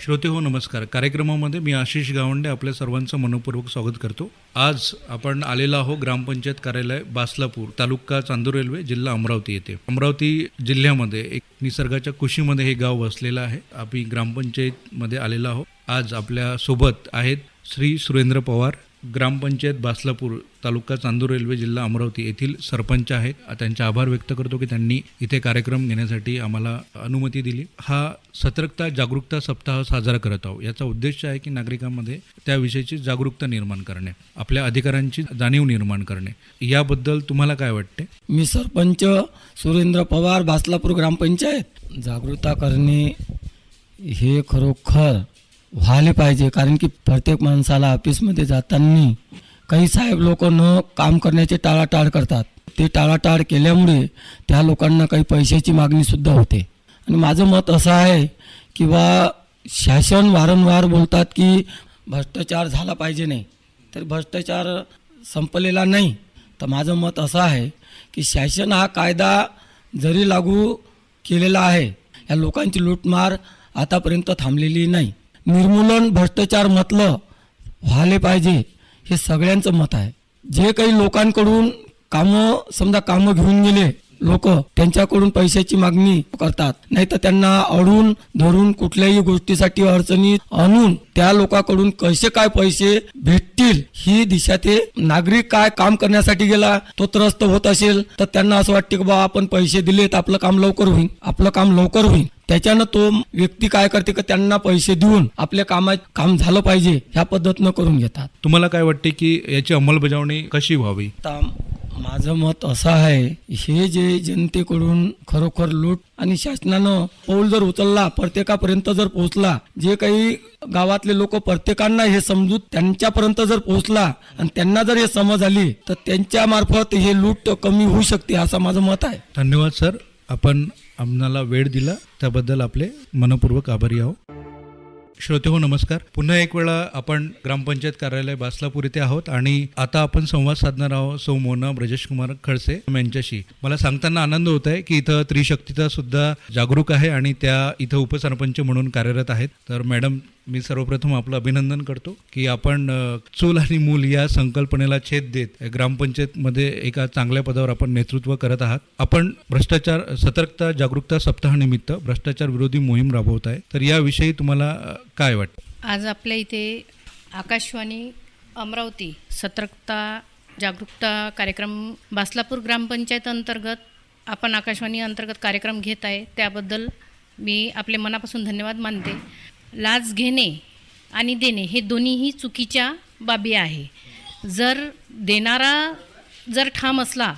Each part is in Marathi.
श्रोते हो नमस्कार. कार्यक्रमामध्ये मी आशिष गावंडे आपल्या सर्वांचं मनपूर्वक स्वागत करतो. आज आपण आलेलो आहो ग्रामपंचायत कार्यालय बासलापूर तालुका चांदूर रेल्वे जिल्हा अमरावती येथे. अमरावती जिल्ह्यामध्ये एक निसर्गाच्या कुशीमध्ये हे गाव वसलेलं आहे. आम्ही ग्रामपंचायतमध्ये आलेलो आहोत. आज आपल्यासोबत आहेत श्री सुरेंद्र पवार ग्रामपंचायत बासलापूर तालुका चांदूर रेल्वे जिल्हा अमरावती येथील सरपंच आहेत. त्यांचे आभार व्यक्त करतो की त्यांनी इथे कार्यक्रम घेण्यासाठी आम्हाला अनुमती दिली. हा सतर्कता जागरूकता सप्ताह साजरा करत आहोत. याचा उद्देश आहे की नागरिकांमध्ये त्याविषयीची जागरूकता निर्माण करणे आपल्या अधिकारांची जाणीव निर्माण करणे. याबद्दल तुम्हाला काय वाटते? मी सरपंच सुरेंद्र पवार बासलापूर ग्रामपंचायत. जागरूकता करणे हे खरोखर व्हायला पाहिजे. कारण की प्रत्येक माणसाला ऑफिसमध्ये जाताना काही साहेब लोक न काम करण्याचे टाळाटाळ करतात. ते टाळाटाळ केल्यामुळे त्या लोकांना काही पैशाची मागणीसुद्धा होते. आणि माझं मत असं आहे की बा शासन वारंवार बोलतात की भ्रष्टाचार झाला पाहिजे नाही. तर भ्रष्टाचार संपलेला नाही. तर माझं मत असं आहे की शासन हा कायदा जरी लागू केलेला आहे या लोकांची लूटमार आतापर्यंत थांबलेली नाही. निर्मूलन भ्रष्टाचार म्हटलं व्हायला पाहिजे हे सगळ्यांचं मत आहे. जे काही लोकांकडून कामं समजा कामं घेऊन गेले लोक त्यांच्याकडून पैशाची मागणी करतात. नाही तर त्यांना अडून धरून कुठल्याही गोष्टीसाठी अडचणीत आणून त्या लोकांकडून कसे काय पैसे भेटतील ही दिशा ते नागरिक काय काम करण्यासाठी गेला तो त्रस्त होत असेल तर त्यांना असं वाटते की बा आपण पैसे दिलेत आपलं काम लवकर होईल आपलं काम लवकर होईल त्याच्यानं तो व्यक्ती काय करते की त्यांना पैसे देऊन आपल्या कामात काम झालं पाहिजे ह्या पद्धतीनं करून घेतात. तुम्हाला काय वाटते की याची अंमलबजावणी कशी व्हावी? माझं मत असं आहे हे जे जनतेकडून खरोखर लूट आणि शासनानं पाऊल जर उचलला प्रत्येकापर्यंत जर पोहोचला जे काही गावातले लोक प्रत्येकांना हे समजूत त्यांच्यापर्यंत जर पोहोचला आणि त्यांना जर हे समज आली तर त्यांच्या मार्फत हे लूट कमी होऊ शकते असं माझं मत आहे. धन्यवाद सर. आपण आम्हाला वेळ दिला. त्याबद्दल आपले मनपूर्वक आभारी आहोत. श्रोते हो नमस्कार. पुन्हा एक वेळा आपण ग्रामपंचायत कार्यालय बासलापूर इथे आहोत आणि आता आपण संवाद साधणार आहोत सौ मोना ब्रजेश कुमार खडसे यांच्याशी. मला सांगताना आनंद होत आहे की इथं त्रिशक्तीचा सुद्धा जागरूक आहे आणि त्या इथं उपसरपंच म्हणून कार्यरत आहेत. तर मॅडम मी सर्वप्रथम आपलं अभिनंदन करतो की आपण चूल आणि मूल या संकल्पनेला छेद देत ग्रामपंचायतमध्ये एका चांगल्या पदावर आपण नेतृत्व करत आहात. आपण भ्रष्टाचार सतर्कता जागरूकता सप्ताहानिमित्त भ्रष्टाचार विरोधी मोहीम राबवत आहे. तर याविषयी तुम्हाला काय वाटतं? आज आपल्या इथे आकाशवाणी अमरावती सतर्कता जागरूकता कार्यक्रम बासलापूर ग्रामपंचायत अंतर्गत आपण आकाशवाणी अंतर्गत कार्यक्रम घेत आहे. त्याबद्दल मी आपले मनापासून धन्यवाद मानते. लाच घेणे आणि देणे हे दोन्हीही चुकीच्या बाबी आहे. जर देणारा जर ठाम असला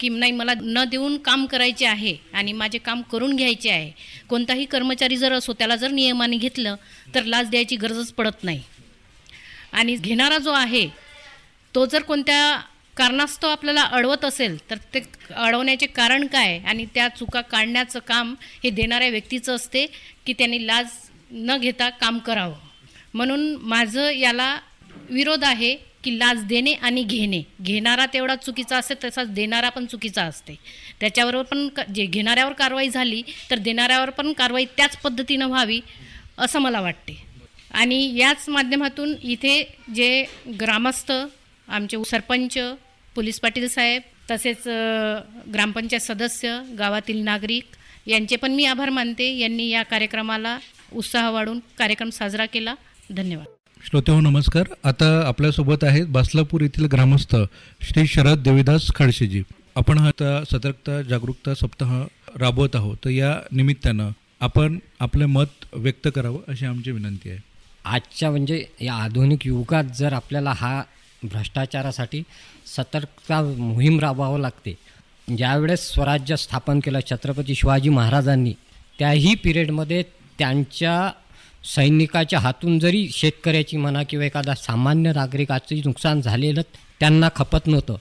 की नाही मला न देऊन काम करायचे आहे आणि माझे काम करून घ्यायचे आहे कोणताही कर्मचारी जर असो त्याला जर नियमाने घेतलं तर लाच द्यायची गरजच पडत नाही. आणि घेणारा जो आहे तो जर कोणत्या कारणास्तव आपल्याला अडवत असेल तर ते अडवण्याचे कारण काय आणि त्या चुका काढण्याचं काम हे देणाऱ्या व्यक्तीचं असते की त्यांनी लाज न घेता काम करावं. म्हणून माझं याला विरोध आहे की लाच देणे आणि घेणे. घेणारा तेवढा चुकीचा असते तसाच देणारा पण चुकीचा असते. त्याच्यावर पण क- जे घेणाऱ्यावर कारवाई झाली तर देणाऱ्यावर पण कारवाई त्याच पद्धतीनं व्हावी असं मला वाटते. आणि याच माध्यमातून इथे जे ग्रामस्थ आमचे सरपंच पोलीस पाटील साहेब तसेच ग्रामपंचायत सदस्य गावातील नागरिक यांचे पण मी आभार मानते. यांनी या कार्यक्रमाला उत्साह वाढून कार्यक्रम साजरा केला. धन्यवाद. श्रोते हो नमस्कार. आता आपल्यासोबत आहेत बासलापूर येथील ग्रामस्थ श्री शरद देवीदास खडसेजी. आपण हा आता सतर्कता जागरूकता सप्ताह राबवत आहोत. तर या निमित्तानं आपण आपले मत व्यक्त करावं अशी आमची विनंती आहे. आजच्या म्हणजे या आधुनिक युगात जर आपल्याला हा भ्रष्टाचारासाठी सतर्कता मोहीम राबवावं लागते ज्यावेळेस स्वराज्य स्थापन केलं छत्रपती शिवाजी महाराजांनी त्याही पिरियडमध्ये त्यांच्या सैनिकाच्या हातून जरी शेतकऱ्याची म्हणा किंवा एखादा सामान्य नागरिकाचं नुकसान झालेलं त्यांना खपत नव्हतं.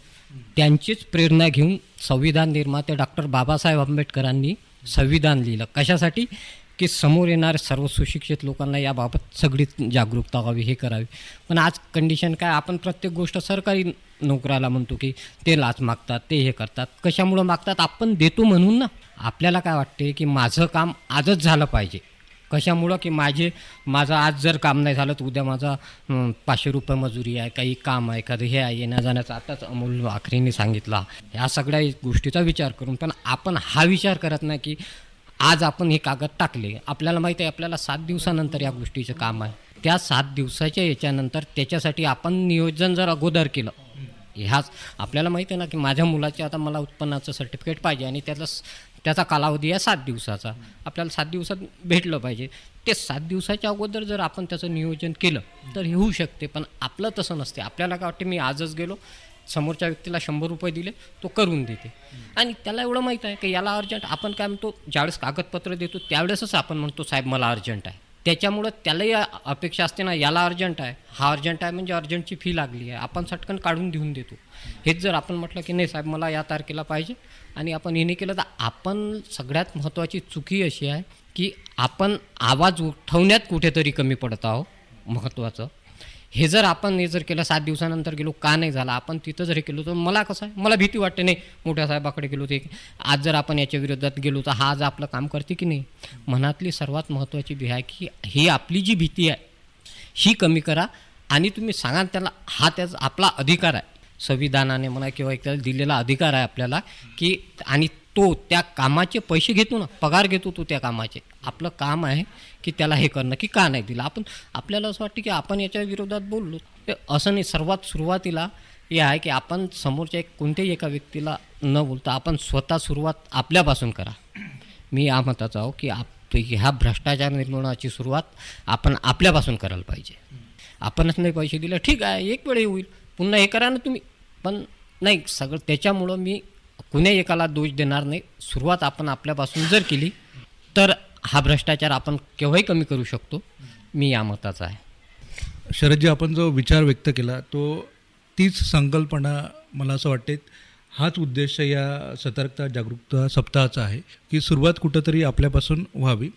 त्यांचीच प्रेरणा घेऊन संविधान निर्माते डॉक्टर बाबासाहेब आंबेडकरांनी संविधान लिहिलं. कशासाठी? की समोर येणाऱ्या सर्व सुशिक्षित लोकांना याबाबत सगळी जागरूकता व्हावी हे करावी. पण आज कंडिशन काय? आपण प्रत्येक गोष्ट सरकारी नोकऱ्याला म्हणतो की ते लाच मागतात ते हे करतात. कशामुळं मागतात? आपण देतो म्हणून ना. आपल्याला काय वाटते की माझं काम आजच झालं पाहिजे. कशामुळं की माझे माझं आज जर काम नाही झालं तर उद्या माझा पाचशे रुपये मजुरी आहे काही काम आहे कधी हे आहे येण्या जाण्याचं आताच अमोल आखरेंनी सांगितला. ह्या सगळ्या गोष्टीचा विचार करून पण आपण हा विचार करत नाही की आज आपण हे कागद टाकले. आपल्याला माहिती आहे आपल्याला सात दिवसानंतर या गोष्टीचं काम आहे. त्या सात दिवसाच्या याच्यानंतर त्याच्यासाठी आपण नियोजन जर अगोदर केलं ह्याच आपल्याला माहिती आहे ना की माझ्या मुलाचे आता मला उत्पन्नाचं सर्टिफिकेट पाहिजे आणि त्यातलं त्याचा कालावधी आहे सात दिवसाचा. आपल्याला सात दिवसात भेटलं पाहिजे. ते सात दिवसाच्या अगोदर जर आपण त्याचं नियोजन केलं तर हे होऊ शकते पण आपलं तसं नसते. आपल्याला काय वाटते मी आजच गेलो समोरच्या व्यक्तीला शंभर रुपये दिले तो करून देते. आणि त्याला एवढं माहीत आहे की याला अर्जंट आपण काय म्हणतो ज्यावेळेस कागदपत्र देतो त्यावेळेसच आपण म्हणतो साहेब मला अर्जंट आहे. त्याच्यामुळं त्यालाही अपेक्षा असते ना याला अर्जंट आहे. हा अर्जंट आहे म्हणजे अर्जंटची फी लागली आहे. आपण सटकन काढून देऊन देतो. हेच जर आपण म्हटलं की नाही साहेब मला या तारखेला पाहिजे आणि आपण हे नाही केलं तर आपण सगळ्यात महत्त्वाची चुकी अशी आहे की आपण आवाज उठवण्यात कुठेतरी कमी पडत आहोत महत्त्वाचं हे जर आपण हे जर केलं सात दिवसानंतर गेलो का नाही झाला? आपण तिथं जर हे केलो तर मला कसं आहे? मला भीती वाटते नाही मोठ्या साहेबाकडे गेलो ते आज जर आपण याच्या विरोधात गेलो तर हा आज आपलं काम करते की नाही? मनातली सर्वात महत्त्वाची भी आहे की ही आपली जी भीती आहे ही कमी करा आणि तुम्ही सांगा त्याला हा त्याचा आपला अधिकार आहे. संविधानाने म्हणा किंवा एक त्याला दिलेला अधिकार आहे आपल्याला की आणि तो त्या कामाचे पैसे घेतो ना पगार घेतो तो त्या कामाचे. आपलं काम आहे की त्याला हे करणं की का नाही दिलं. आपण आपल्याला असं वाटतं की आपण याच्या विरोधात बोललो. ते असं नाही सर्वात सुरुवातीला हे आहे की आपण समोरच्या एक कोणत्याही एका व्यक्तीला न बोलता आपण स्वतः सुरुवात आपल्यापासून करा. मी या मताचा आहो की आप ह्या भ्रष्टाचार निर्मूलनाची सुरुवात आपण आपल्यापासून करायला पाहिजे. आपणच नाही पैसे दिले ठीक आहे एक वेळ होईल. पुन्हा हे करा ना तुम्ही. पण नाही सगळं त्याच्यामुळं मी कुण्या एकाला दोष देणार नाही. सुरुवात आपण आपल्यापासून जर केली तर हा भ्रष्टाचार आपण केव्हाही कमी करू शकतो. मी या मताचा आहे. शरदजी आपण जो विचार व्यक्त केला तो तीच संकल्पना मला असं वाटते हाच उद्देश या सतर्कता जागरूकता सप्ताहाचा आहे की सुरुवात कुठंतरी आपल्यापासून व्हावी.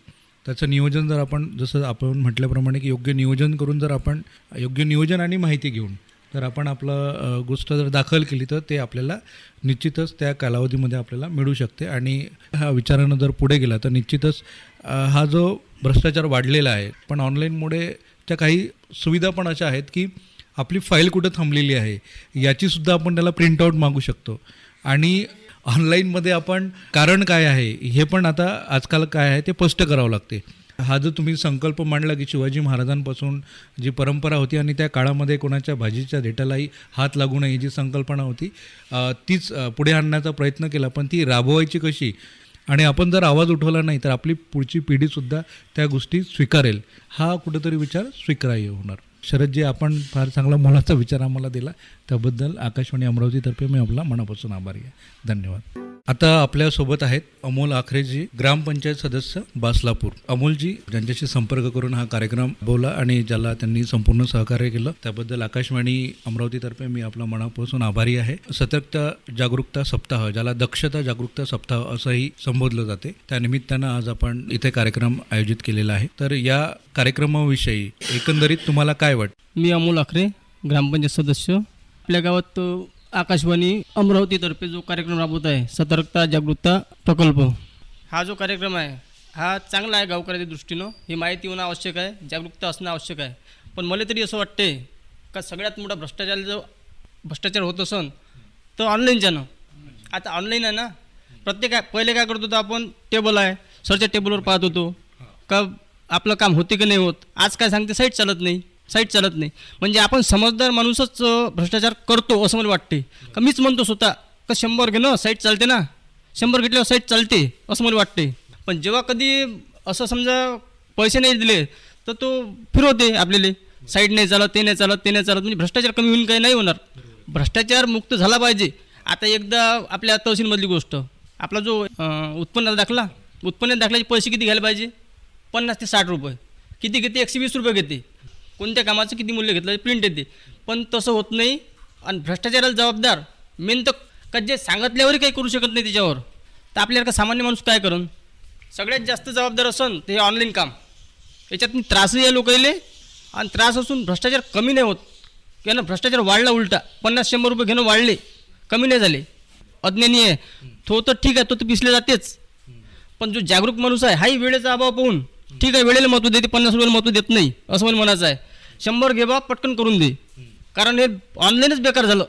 त्याचं नियोजन जर आपण जसं आपण म्हटल्याप्रमाणे की योग्य नियोजन करून जर आपण योग्य नियोजन आणि माहिती घेऊन जर आपण आपलं गोष्ट जर दाखल केली तर ते आपल्याला निश्चितच त्या कालावधीमध्ये आपल्याला मिळू शकते. आणि ह्या विचारानं जर पुढे गेला तर निश्चितच हा जो भ्रष्टाचार वाढलेला आहे पण ऑनलाईनमुळे त्या काही सुविधा पण अशा आहेत की आपली फाईल कुठं थांबलेली आहे याचीसुद्धा आपण त्याला प्रिंटआउट मागू शकतो. आणि ऑनलाईनमध्ये आपण कारण काय आहे हे पण आता आजकाल काय आहे ते स्पष्ट करावं लागते. हा जो तुम्ही संकल्प मांडला की शिवाजी महाराजांपासून जी परंपरा होती आणि त्या काळामध्ये कोणाच्या भाजीच्या देठालाही हात लागू नये जी संकल्पना होती तीच पुढे आणण्याचा प्रयत्न केला. पण ती राबवायची कशी? आणि आपण जर आवाज उठवला नाही तर आपली पुढची पिढीसुद्धा त्या गोष्टी स्वीकारेल. हा कुठेतरी विचार स्वीकाराय्य होणार. शरदजी आपण फार चांगला मोलाचा विचार आम्हाला दिला. त्याबद्दल आकाशवाणी अमरावतीतर्फे मी आपला मनापासून आभारी आहे. धन्यवाद. आता आपल्यासोबत आहेत अमोल आखरेजी ग्रामपंचायत सदस्य बासलापूर. अमोलजी ज्यांच्याशी संपर्क करून हा कार्यक्रम बोला आणि ज्याला त्यांनी संपूर्ण सहकार्य केलं त्याबद्दल आकाशवाणी अमरावतीतर्फे मी आपला मनापासून आभारी आहे. सतर्कता जागरूकता सप्ताह ज्याला दक्षता जागरूकता सप्ताह असंही संबोधलं जाते त्यानिमित्तानं आज आपण इथे कार्यक्रम आयोजित केलेला आहे. तर या कार्यक्रमाविषयी एकंदरीत तुम्हाला काय वाटतं? मी अमोल आखरे ग्रामपंचायत सदस्य. आपल्या गावात आकाशवाणी अमरावतीतर्फे जो कार्यक्रम राबवत आहे सतर्कता जागरूकता प्रकल्प. हा जो कार्यक्रम आहे हा चांगला आहे गावकऱ्याच्या दृष्टीनं. ही माहिती होणं आवश्यक आहे जागरूकता असणं आवश्यक आहे. पण मला तरी असं वाटते का सगळ्यात मोठा भ्रष्टाचार जो भ्रष्टाचार होत असन तर ऑनलाईनच्यानं आता ऑनलाईन आहे ना प्रत्येक पहिले काय करत होतो आपण टेबल आहे सरच्या टेबलवर पाहत होतो. का आपलं काम होते की नाही होत? आज काय सांगते साईट चालत नाही. साईट चालत नाही. म्हणजे आपण समजदार माणूसच भ्रष्टाचार करतो असं मला वाटते. का मीच म्हणतो स्वतः का शंभर घेणं साईट चालते ना. शंभर घेतल्यावर साईट चालते असं मला वाटते. पण जेव्हा कधी असं समजा पैसे नाही दिले तर तो फिरवते आपल्याला. साईट नाही चालत ते नाही चालत ते नाही चालत. म्हणजे भ्रष्टाचार कमी होऊन काही नाही होणार. भ्रष्टाचार मुक्त झाला पाहिजे. आता एकदा आपल्या तहसीलमधली गोष्ट. आपला जो उत्पन्न दाखला उत्पन्न दाखल्याचे पैसे किती घ्यायला पाहिजे? पन्नास ते साठ रुपये. किती घेते? एकशे वीस रुपये घेते. कोणत्या कामाचं किती मूल्य घेतलं प्रिंट येते. पण तसं होत नाही आणि भ्रष्टाचाराला जबाबदार. मेन तर का जे सांगितल्यावरही काही करू शकत नाही त्याच्यावर. तर आपल्यासारखा सामान्य माणूस काय करून? सगळ्यात जास्त जबाबदार असन ते हे ऑनलाईन काम याच्यातून त्रासही आहे लोकांले आणि त्रास असून भ्रष्टाचार कमी नाही होत. किंवा भ्रष्टाचार वाढला उलटा. पन्नास शंभर रुपये घेणं वाढले. कमी नाही झाले. अज्ञानी आहे. तो तर ठीक आहे तो तर पिसले जातेच. पण जो जागरूक माणूस आहे हाही वेळेचा अभाव पाहून ठीक आहे वेळेला महत्त्व देते पन्नास रुपयाला महत्त्व देत नाही असं मला म्हणायचं आहे. शंभर घे बा पटकन करून दे. कारण हे ऑनलाईनच बेकार झालं.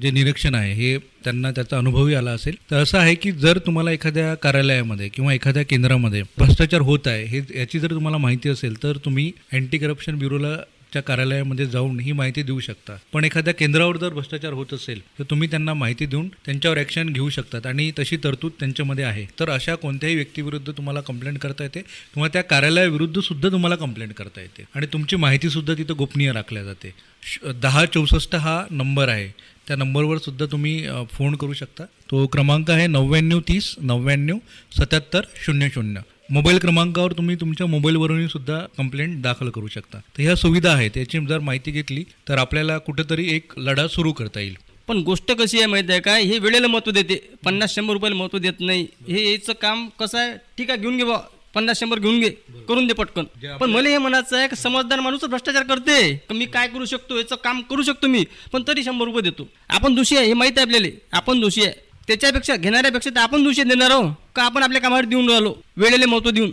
जे निरीक्षण आहे हे त्यांना त्याचा अनुभवही आला असेल. तर असं आहे की जर तुम्हाला एखाद्या कार्यालयामध्ये किंवा एखाद्या केंद्रामध्ये भ्रष्टाचार होत आहे हे याची जर तुम्हाला माहिती असेल तर तुम्ही अँटी करप्शन ब्युरोला च्या कार्यालयामध्ये जाऊन ही माहिती देऊ शकता. पण एखाद्या केंद्रावर जर भ्रष्टाचार होत असेल तर तुम्ही त्यांना माहिती देऊन त्यांच्यावर ॲक्शन घेऊ शकतात आणि तशी तरतूद त्यांच्यामध्ये आहे. तर अशा कोणत्याही व्यक्तीविरुद्ध तुम्हाला कंप्लेंट करता येते किंवा त्या कार्यालयाविरुद्ध सुद्धा तुम्हाला कंप्लेंट करता येते. आणि तुमची माहितीसुद्धा तिथं गोपनीय राखल्या जाते. श- दहा चौसष्ट हा नंबर आहे. त्या नंबरवर सुद्धा तुम्ही फोन करू शकता. तो क्रमांक आहे नव्याण्णव तीस नव्याण्णव सत्याहत्तर शून्य शून्य. मोबाईल क्रमांकावर तुम्ही तुमच्या मोबाईलवरूनही सुद्धा कंप्लेंट दाखल करू शकता. तर ह्या सुविधा आहेत याची जर माहिती घेतली तर आपल्याला कुठेतरी एक लढा सुरू करता येईल. पण गोष्ट कशी आहे माहिती आहे काय हे वेळेला महत्त्व देते. पन्नास शंभर रुपयाला महत्त्व देत नाही. हे याचं काम कसं आहे? ठीक आहे घेऊन घे बा पन्नास शंभर घेऊन घे. करून दे पटकन. पण मला हे म्हणायचं आहे की समजदार माणूस भ्रष्टाचार करते. का मी काय करू शकतो? याचं काम करू शकतो मी. पण तरी शंभर रुपये देतो. आपण दोषी आहे हे माहिती आहे आपल्याला. आपण दोषी आहे. त्याच्यापेक्षा घेणाऱ्यापेक्षा तर आपण दोषी देणार आहो का आपण आपल्या कामावर देऊन राहिलो? वेळेला महत्त्व देऊन.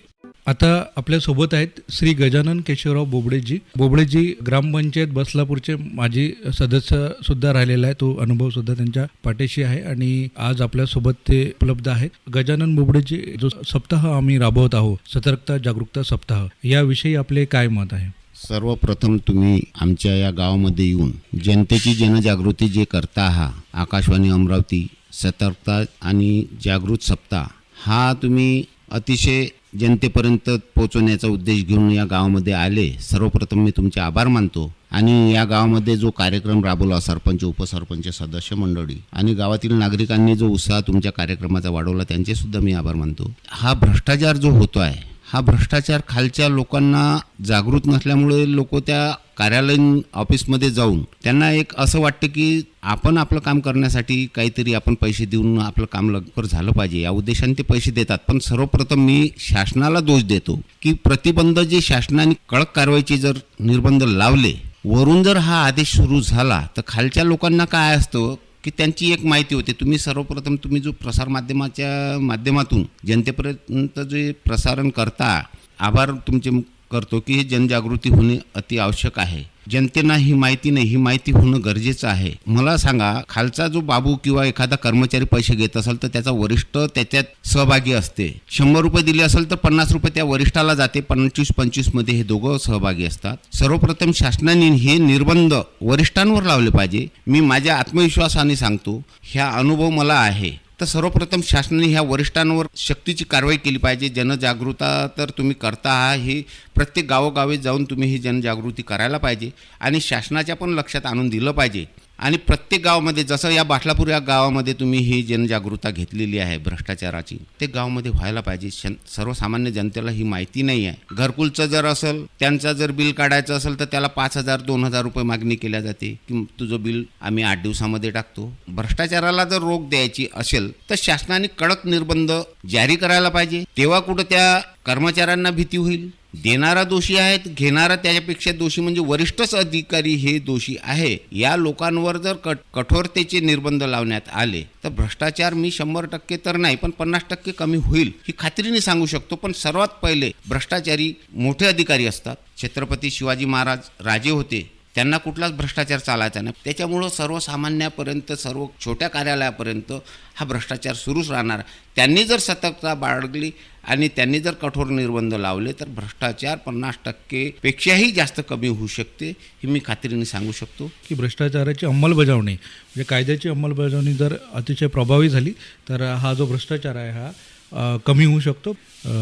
आता आपल्यासोबत आहेत श्री गजानन केशवराव बोबडेजी. बोबडेजी ग्रामपंचायत बसलापूरचे माजी सदस्य सुद्धा राहिलेला आहे तो अनुभव सुद्धा त्यांच्या पाठीशी आहे आणि आज आपल्यासोबत ते उपलब्ध आहेत. गजानन बोबडेजी जो सप्ताह आम्ही राबवत आहोत सतर्कता जागरूकता सप्ताह याविषयी आपले काय मत आहे? सर्वप्रथम तुम्ही आमच्या या गावामध्ये येऊन जनतेची जनजागृती जे करता आहात आकाशवाणी अमरावती सतर्कता आणि जागृत सप्ताह. हा तुम्ही अतिशय जनतेपर्यंत पोहोचवण्याचा उद्देश घेऊन या गावामध्ये आले. सर्वप्रथम मी तुमचे आभार मानतो आणि या गावामध्ये जो कार्यक्रम राबवला सरपंच उपसरपंच सदस्य मंडळी आणि गावातील नागरिकांनी जो उत्साह तुमच्या कार्यक्रमाचा वाढवला त्यांचे सुद्धा मी आभार मानतो. हा भ्रष्टाचार जो होतो आहे हा भ्रष्टाचार खालच्या लोकांना जागृत नसल्यामुळे लोक त्या कार्यालयीन ऑफिसमध्ये जाऊन त्यांना एक असं वाटतं की आपण आपलं काम करण्यासाठी काहीतरी आपण पैसे देऊन आपलं काम लवकर झालं पाहिजे. या उद्देशाने ते पैसे देतात. पण सर्वप्रथम मी शासनाला दोष देतो की प्रतिबंध जे शासनाने कडक कारवाईचे जर निर्बंध लावले वरून जर हा आदेश सुरू झाला तर खालच्या लोकांना काय असतं की त्यांची एक माहिती होते. तुम्ही सर्वप्रथम तुम्ही जो प्रसारमाध्यमाच्या माध्यमातून जनतेपर्यंत जे प्रसारण करता आभार तुमचे करतो की हे जनजागृती होणे अति आवश्यक आहे. जनतेना ही माहिती नाही ही माहिती होणं गरजेचं आहे. मला सांगा खालचा जो बाबू किंवा एखादा कर्मचारी पैसे घेत असेल तर त्याचा वरिष्ठ त्याच्यात सहभागी असते. शंभर रुपये दिले असेल तर पन्नास रुपये त्या वरिष्ठाला जाते पंचवीस पंचवीसमध्ये हे दोघं सहभागी असतात. सर्वप्रथम शासनाने हे निर्बंध वरिष्ठांवर लावले पाहिजे. मी माझ्या आत्मविश्वासाने सांगतो ह्या अनुभव मला आहे. तर सर्वप्रथम शासनाने ह्या वरिष्ठांवर शक्तीची कारवाई केली पाहिजे. जनजागृता तर तुम्ही करता आहात. ही प्रत्येक गावोगावी जाऊन तुम्ही ही जनजागृती करायला पाहिजे. आणि शासनाच्या पण लक्षात आणून दिलं पाहिजे. आणि प्रत्येक गावामध्ये जसं या बाटलापूर या गावामध्ये तुम्ही ही जनजागृता घेतलेली आहे भ्रष्टाचाराची ते गावामध्ये व्हायला पाहिजे. शन सर्वसामान्य जनतेला ही माहिती नाही आहे घरकुलचं जर असेल त्यांचं जर बिल काढायचं असेल तर त्याला पाच हजार दोन हजार रुपये मागणी केल्या जाते की तुझं बिल आम्ही आठ दिवसामध्ये टाकतो. भ्रष्टाचाराला जर रोख द्यायची असेल तर शासनाने कडक निर्बंध जारी करायला पाहिजे. तेव्हा कुठं त्या कर्मचाऱ्यांना भीती होईल? देणारा दोषी आहेत घेणारा त्याच्यापेक्षा दोषी म्हणजे वरिष्ठच अधिकारी हे दोषी आहे. या लोकांवर जर कट कठोरतेचे निर्बंध लावण्यात आले तर भ्रष्टाचार मी शंभर टक्के तर नाही पण पन्नास टक्के कमी होईल ही खात्रीने सांगू शकतो. पण सर्वात पहिले भ्रष्टाचारी मोठे अधिकारी असतात. छत्रपती शिवाजी महाराज राजे होते. त्यांना कुठलाच भ्रष्टाचार चालायचा नाही. त्याच्यामुळं सर्वसामान्यापर्यंत सर्व छोट्या कार्यालयापर्यंत हा भ्रष्टाचार सुरूच राहणार. त्यांनी जर सतर्कता बाळगली आणि त्यांनी जर कठोर निर्बंध लावले तर भ्रष्टाचार पन्नास टक्केपेक्षाही जास्त कमी होऊ शकते ही मी खात्रीने सांगू शकतो. की भ्रष्टाचाराची अंमलबजावणी म्हणजे कायद्याची अंमलबजावणी जर अतिशय प्रभावी झाली तर हा जो भ्रष्टाचार आहे हा कमी होऊ शकतो.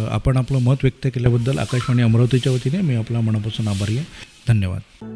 आपण आपलं मत व्यक्त केल्याबद्दल आकाशवाणी अमरावतीच्या वतीने मी आपला मनापासून आभारी आहे. धन्यवाद.